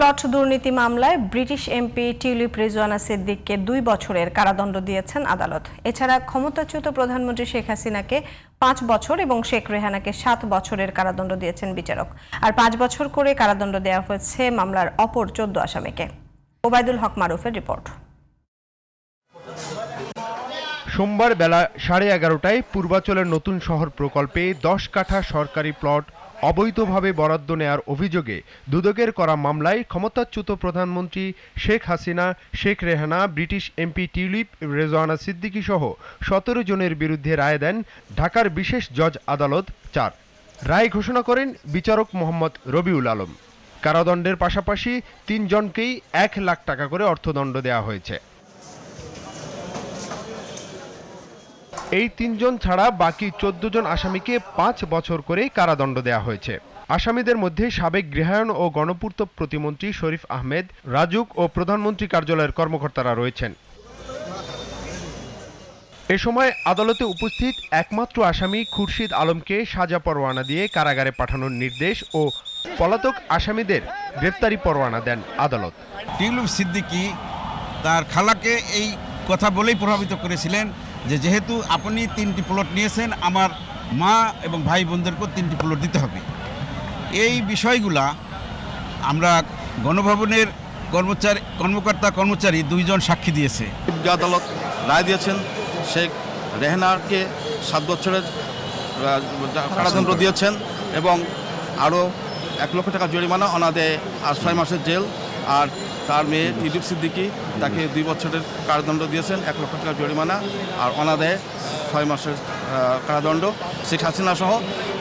Plot দুর্নীতি মামলায় British MP Tulip Rizwana সিদ্দিককে দুই বছরের কারাদণ্ড দিয়েছেন আদালত। এছাড়া ক্ষমতাচ্যুত প্রধানমন্ত্রী শেখ হাসিনাকে পাঁচ বছর এবং শেখ রেহানাকে সাত বছরের কারাদণ্ড দিয়েছেন বিচারক। আর পাঁচ বছর করে কারাদণ্ড দেওয়া হয়েছে মামলার অপর চোদ্দ আসামিকে। ওবায়দুল হক মারুফের রিপোর্ট। সোমবার বেলা সাড়ে এগারোটায় পূর্বাচলের নতুন শহর প্রকল্পে দশ কাঠা সরকারি প্লট অবৈধভাবে বরাদ্দ নেয়ার অভিযোগে দুদকের করা মামলায় ক্ষমতাচ্যুত প্রধানমন্ত্রী Sheikh Hasina, Sheikh Rehana, British MP Tulip, Rezwana Siddiqui সহ সতেরো জনের বিরুদ্ধে রায় দেন ঢাকার বিশেষ জজ আদালত চার। রায় ঘোষণা করেন বিচারক মোহাম্মদ রবিউল আলম। কারাদণ্ডের পাশাপাশি তিনজনকেই এক লাখ টাকা করে অর্থদণ্ড দেওয়া হয়েছে। এই তিনজন ছাড়া বাকি চোদ্দ জন আসামিকে পাঁচ বছর করে কারাদণ্ড দেওয়া হয়েছে। আসামিদের মধ্যে সাবেক গৃহায়ণ ও গণপূর্ত প্রতিমন্ত্রী শরীফ আহমেদ, রাজুক ও প্রধানমন্ত্রী কার্যালয়ের কর্মকর্তারা রয়েছেন। এ সময় আদালতে উপস্থিত একমাত্র আসামি খুরশিদ আলমকে সাজা পরোয়ানা দিয়ে কারাগারে পাঠানোর নির্দেশ ও পলাতক আসামিদের গ্রেপ্তারি পরোয়ানা দেন আদালত। টিউলিপ সিদ্দিকী তার খালাকে এই কথা বলেই প্রভাবিত করেছিলেন যে যেহেতু আপনি তিনটি প্লট নিয়েছেন, আমার মা এবং ভাই বোনদেরকেও তিনটি প্লট দিতে হবে। এই বিষয়গুলা আমরা গণভবনের কর্মচারী, কর্মকর্তা কর্মচারী দুইজন সাক্ষী দিয়েছে। আদালত রায় দিয়েছেন, শেখ রেহনাকে সাত বছরের কারাদণ্ড দিয়েছেন এবং আরও এক লক্ষ টাকা জরিমানা, অনাদে আর ছয় মাসের জেল, আর তার মেয়ে টিডিপ সিদ্দিকি তাকে দুই বছরের কারাদণ্ড দিয়েছেন এক লক্ষ টাকা জরিমানা আর অনাদায়ে ছয় মাসের কারাদণ্ড। শেখ হাসিনা সহ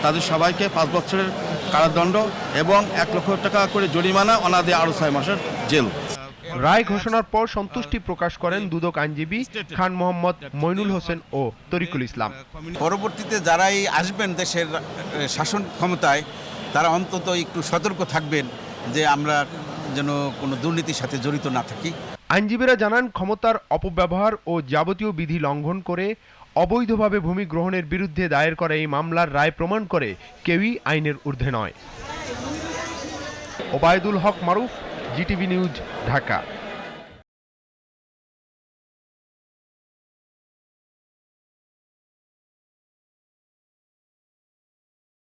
তাদের সবাইকে পাঁচ বছরের কারাদণ্ড এবং এক লক্ষ টাকা করে জরিমানা অনাদায়ে আরও ছয় মাসের জেল। রায় ঘোষণার পর সন্তুষ্টি প্রকাশ করেন দুদক আইনজীবী খান মোহাম্মদ মইনুল হোসেন ও তরিকুল ইসলাম। পরবর্তীতে যারাই আসবেন দেশের শাসন ক্ষমতায় তারা অন্তত একটু সতর্ক থাকবেন যে আমরা যেন কোনো দুর্নীতির সাথে জড়িত না থাকি। আইনজীবীরা জানান, ক্ষমতার অপব্যবহার ও যাবতীয় বিধি লঙ্ঘন করে অবৈধভাবে ভূমি গ্রহণের বিরুদ্ধে দায়ের করা এই মামলার রায় প্রমাণ করে কেউই আইনের ঊর্ধ্বে নয়। Obaidul Haque Maruf, GTV news, Dhaka.